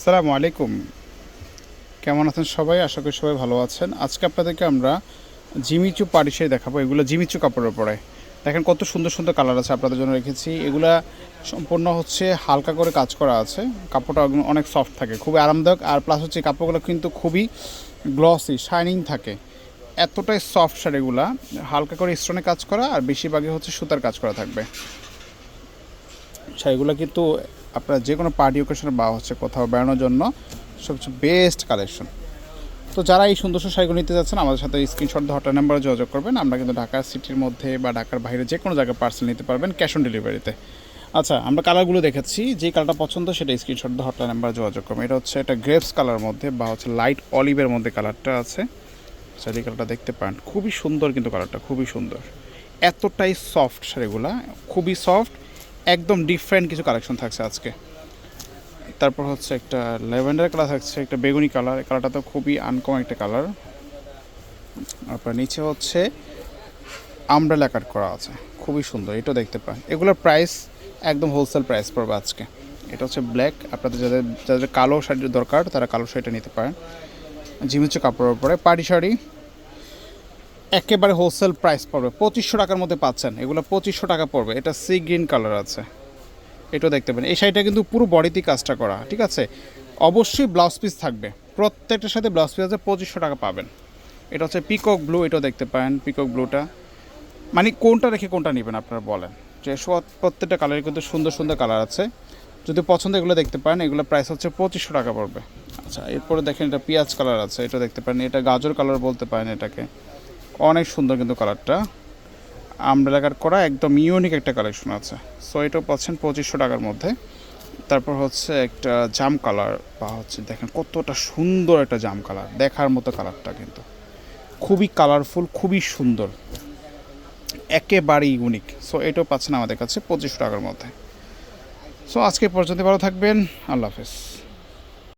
আসসালামু আলাইকুম। কেমন আছেন সবাই? আশা করি সবাই ভালো আছেন। আজকে আপনাদেরকে আমরা জিমিচু পাড়ি শাড়ি দেখাবো। এগুলো জিমিচু কাপড়ের উপরে দেখেন কত সুন্দর সুন্দর কালার আছে আপনাদের জন্য রেখেছি। এগুলা সম্পূর্ণ হচ্ছে হালকা করে কাজ করা আছে। কাপড়টা অনেক সফট থাকে, খুবই আরামদায়ক। আর প্লাস হচ্ছে কাপড়গুলো কিন্তু খুবই গ্লসি শাইনিং থাকে। এতটাই সফট শাড়িগুলা, হালকা করে স্টোনে কাজ করা আর বেশিরভাগই হচ্ছে সুতার কাজ করা থাকবে। শাড়িগুলো কিন্তু আপনারা যে কোনো পার্টি ওকেশনে বা হচ্ছে কোথাও বেড়ানোর জন্য সবচেয়ে বেস্ট কালেকশন তো যারা এই সুন্দর শাড়িগুলো নিতে যাচ্ছেন, আমাদের সাথে স্ক্রিনশট হটলাইন নাম্বারে যোগাযোগ করবেন। আমরা কিন্তু ঢাকা সিটির মধ্যে বা ঢাকার বাইরে যে কোনো জায়গায় পার্সেল নিতে পারবেন ক্যাশ অন ডেলিভারিতে আচ্ছা আমরা কালারগুলো দেখাচ্ছি যে কালারটা পছন্দ সেটা স্ক্রিনশট হটলাইন নাম্বারে যোগাযোগ করবেন। এটা হচ্ছে একটা গ্রেপস কালার মধ্যে বা হচ্ছে লাইট অলিভের মধ্যে কালারটা আছে। শাড়ি কালারটা দেখতে পান। খুবই সুন্দর কিন্তু কালারটা খুবই সুন্দর। এতটাই সফট শাড়িগুলা, খুবই সফট একদম ডিফারেন্ট কিছু কালেকশন থাকছে আজকে। তারপর হচ্ছে একটা ল্যাভেন্ডার কালার থাকছে, একটা বেগুনি কালার কালারটা তো খুবই আনকম একটা কালার তারপর নিচে হচ্ছে আমব্রেলা কাট করা আছে, খুবই সুন্দর এটাও দেখতে পান। এগুলোর প্রাইস একদম হোলসেল প্রাইস পড়বে আজকে। এটা হচ্ছে ব্ল্যাক আপনাদের যাদের যাদের কালো শাড়ির দরকার, তারা কালো শাড়িটা নিতে পারেন। জিমিচু কাপড়ের উপরে, পাটি শাড়ি একেবারে হোলসেল প্রাইস পড়বে। পঁচিশশো টাকার মধ্যে পাচ্ছেন। এগুলো পঁচিশশো টাকা পড়বে। এটা সি গ্রিন কালার আছে। এটাও দেখতে পাবেন এই শাড়িটা কিন্তু পুরো বডিতেই কাজটা করা, ঠিক আছে? অবশ্যই ব্লাউজ পিস থাকবে। প্রত্যেকটার সাথে ব্লাউজ পিস আছে, পঁচিশশো টাকা পাবেন। এটা হচ্ছে পিকক ব্লু এটাও দেখতে পারেন পিকক ব্লুটা মানে কোনটা রেখে কোনটা নেবেন আপনারা বলেন? যে প্রত্যেকটা কালারে কিন্তু সুন্দর সুন্দর কালার আছে। যদি পছন্দ এগুলো দেখতে পারেন, এগুলো প্রাইস হচ্ছে পঁচিশশো টাকা পড়বে। আচ্ছা এরপরে দেখেন এটা পেঁয়াজ কালার আছে এটা দেখতে পারেন। এটা গাজর কালার বলতে পারেন এটাকে। অনেক সুন্দর কিন্তু কালারটা। কাট করা একদম ইউনিক একটা কালেকশন আছে। সো এটাও পাচ্ছেন পঁচিশশো টাকার মধ্যে। তারপর হচ্ছে একটা জাম কালার বা হচ্ছে দেখেন কতটা সুন্দর একটা জাম কালার। দেখার মতো কালারটা কিন্তু। খুবই কালারফুল খুবই সুন্দর। একেবারেই ইউনিক সো এটাও পাচ্ছেন আমাদের কাছে পঁচিশশো টাকার মধ্যে। সো আজকে পর্যন্ত ভালো থাকবেন। আল্লাহ হাফেজ।